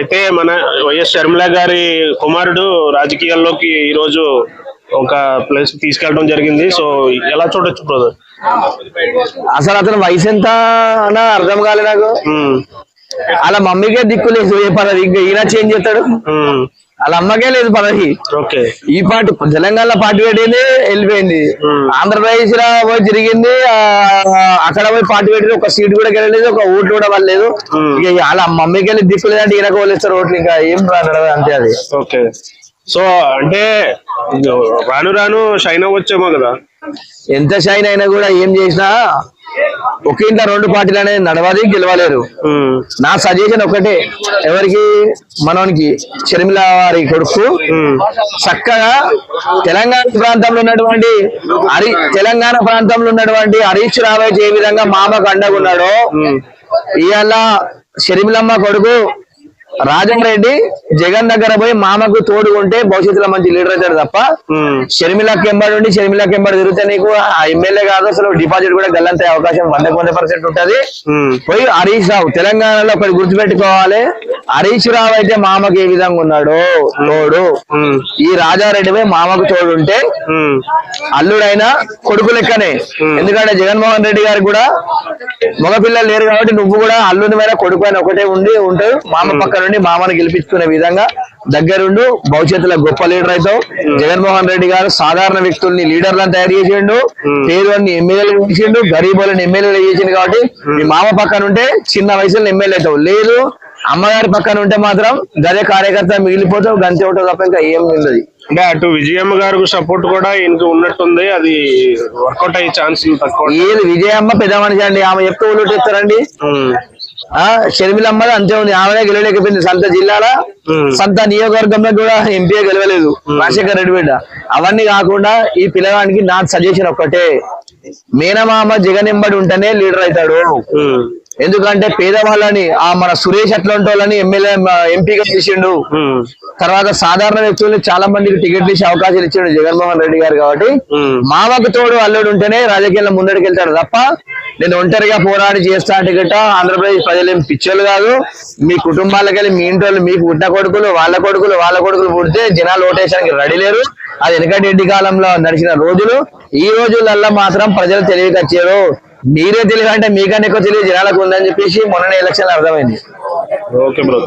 అయితే మన వైఎస్ షర్మిల గారి కుమారుడు రాజకీయాల్లోకి ఈ రోజు ఒక ప్లేస్ తీసుకెళ్ళడం జరిగింది. సో ఎలా చూడొచ్చు బ్రదర్ అసలు అతను వయసు ఎంత అన్నా అర్థం కాలే నాకు. వాళ్ళ మమ్మీకే దిక్కు లేదు ఏ ఇంకా ఈయన చేంజ్ చేస్తాడు. వాళ్ళ అమ్మకే లేదు పదవి. ఓకే. ఈ పార్టీ తెలంగాణ పార్టీ పెట్టింది వెళ్ళిపోయింది. ఆంధ్రప్రదేశ్లో పోయి తిరిగింది ఆ, అక్కడ పోయి పార్టీ పెట్టింది ఒక సీట్ కూడా గెలలేదు ఒక ఓట్లు కూడా పడలేదు. ఇక వాళ్ళ మమ్మీకి వెళ్ళి దిక్కు లేదంటే ఈయనకు వదిలేస్తారు ఓట్లు ఇంకా ఏం రాదు అంతే అది. ఓకే. సో అంటే రాను రాను షైన్ అవ్వచ్చేమో కదా? ఎంత షైన్ అయినా కూడా ఏం చేసినా ఒక ఇంట్లో రెండు పార్టీలు అనేది నడవాలి గెలవలేరు నా సజెషన్ ఒకటే ఎవరికి మనోనికి షర్మిల వారి కొడుకు చక్కగా తెలంగాణ ప్రాంతంలో ఉన్నటువంటి హరి తెలంగాణ ప్రాంతంలో ఉన్నటువంటి హరీష్ రావు ఏ విధంగా మామకు అండగా ఉన్నాడో ఉమ్, ఇవాళ షర్మిలమ్మ కొడుకు రాజంరెడ్డి జగన్ దగ్గర పోయి మామకు తోడుకుంటే భవిష్యత్తులో మంచి లీడర్ అవుతాడు తప్ప షర్మిలకి ఎంబడి ఉండి షర్మిలకి ఎంబడి తిరిగితే నీకు ఆ ఎమ్మెల్యే కాదు అసలు డిపాజిట్ కూడా గల్లంతే అవకాశం వందకు వంద పర్సెంట్ ఉంటది. పోయి హరీష్ రావు తెలంగాణలో ఒకటి గుర్తుపెట్టుకోవాలి. హరీష్ రావు అయితే మామకు ఏ విధంగా ఉన్నాడు? తోడు. ఈ రాజారెడ్డి పోయి మామకు తోడు ఉంటే అల్లుడైనా కొడుకు లెక్కనే. ఎందుకంటే జగన్మోహన్ రెడ్డి గారికి కూడా మగపిల్లలు లేరు కాబట్టి నువ్వు కూడా అల్లుని మీద కొడుకు అయిన ఒకటే ఉండి ఉంటావు మామ పక్క నుండి మామను గెలిపించుకునే విధంగా దగ్గరుండు భవిష్యత్తులో గొప్ప లీడర్ అవుతావు. జగన్మోహన్ రెడ్డి గారు సాధారణ వ్యక్తుల్ని లీడర్లను తయారు చేసిండు. పేదవాడిని ఎమ్మెల్యేలు చేసిండు గరీబులను ఎమ్మెల్యేలు చేసిండు కాబట్టి మీ మామ పక్కన ఉంటే చిన్న వయసులో ఎమ్మెల్యే అవుతావు. లేదు అమ్మగారి పక్కన ఉంటే మాత్రం గదే కార్యకర్త మిగిలిపోతావు గంతే ఉంటావు తప్ప ఇంకా ఏం ఉండదు. అంటే అటు విజయమ్మ గారికి సపోర్ట్ కూడా ఈయనకి ఉన్నట్టుంది అది వర్కౌట్ అయ్యే ఛాన్స్ తక్కువ. విజయమ్మ పెద్ద మనిషి అండి ఆమె ఎప్పుడు ఓట్లు ఇస్తారండి ఆ షర్మిలమ్మ అంతే ఉంది. ఆమెనే గెలవలేకపోయింది. సంత జిల్లాల సంత నియోజకవర్గంలో కూడా ఎంపీ గెలవలేదు. రాజశేఖర్ రెడ్డి బిడ్డ. అవన్నీ కాకుండా ఈ పిల్లగానికి నా సజెషన్ ఒక్కటే. మేనమామ జగన్ ఎంబడి ఉంటేనే లీడర్ అవుతాడు. ఎందుకంటే పేదవాళ్ళని ఆ మన సురేష్ అట్లాంటి ఎమ్మెల్యే ఎంపీగా చేసిండు. తర్వాత సాధారణ వ్యక్తులు చాలా మందికి టికెట్లు ఇచ్చే అవకాశాలు ఇచ్చిండు జగన్మోహన్ రెడ్డి గారు కాబట్టి మామకు తోడు అల్లుడు ఉంటేనే రాజకీయాల్లో ముందడికి వెళ్తాడు తప్ప నేను ఒంటరిగా పోరాడి చేస్తా అంటే గిట్ట ఆంధ్రప్రదేశ్ ప్రజలు ఏం పిచ్చోళ్ళు కాదు. మీ కుటుంబాలకు వెళ్ళి మీ ఇంటి మీకు పుట్టిన కొడుకులు వాళ్ళ కొడుకులు వాళ్ళ కొడుకులు పుడితే జనాలు ఓటేయడానికి రెడీ లేరు. అది వెనకటి కాలంలో నడిచిన రోజులు. ఈ రోజులల్లో మాత్రం ప్రజలు తెలివికి వచ్చారు. మీరే తెలియాలంటే అంటే మీకన్నా ఎక్కువ తెలియదు జనాలకు ఉందని చెప్పేసి మొన్న ఎలక్షన్ అర్థమైంది. Okay bro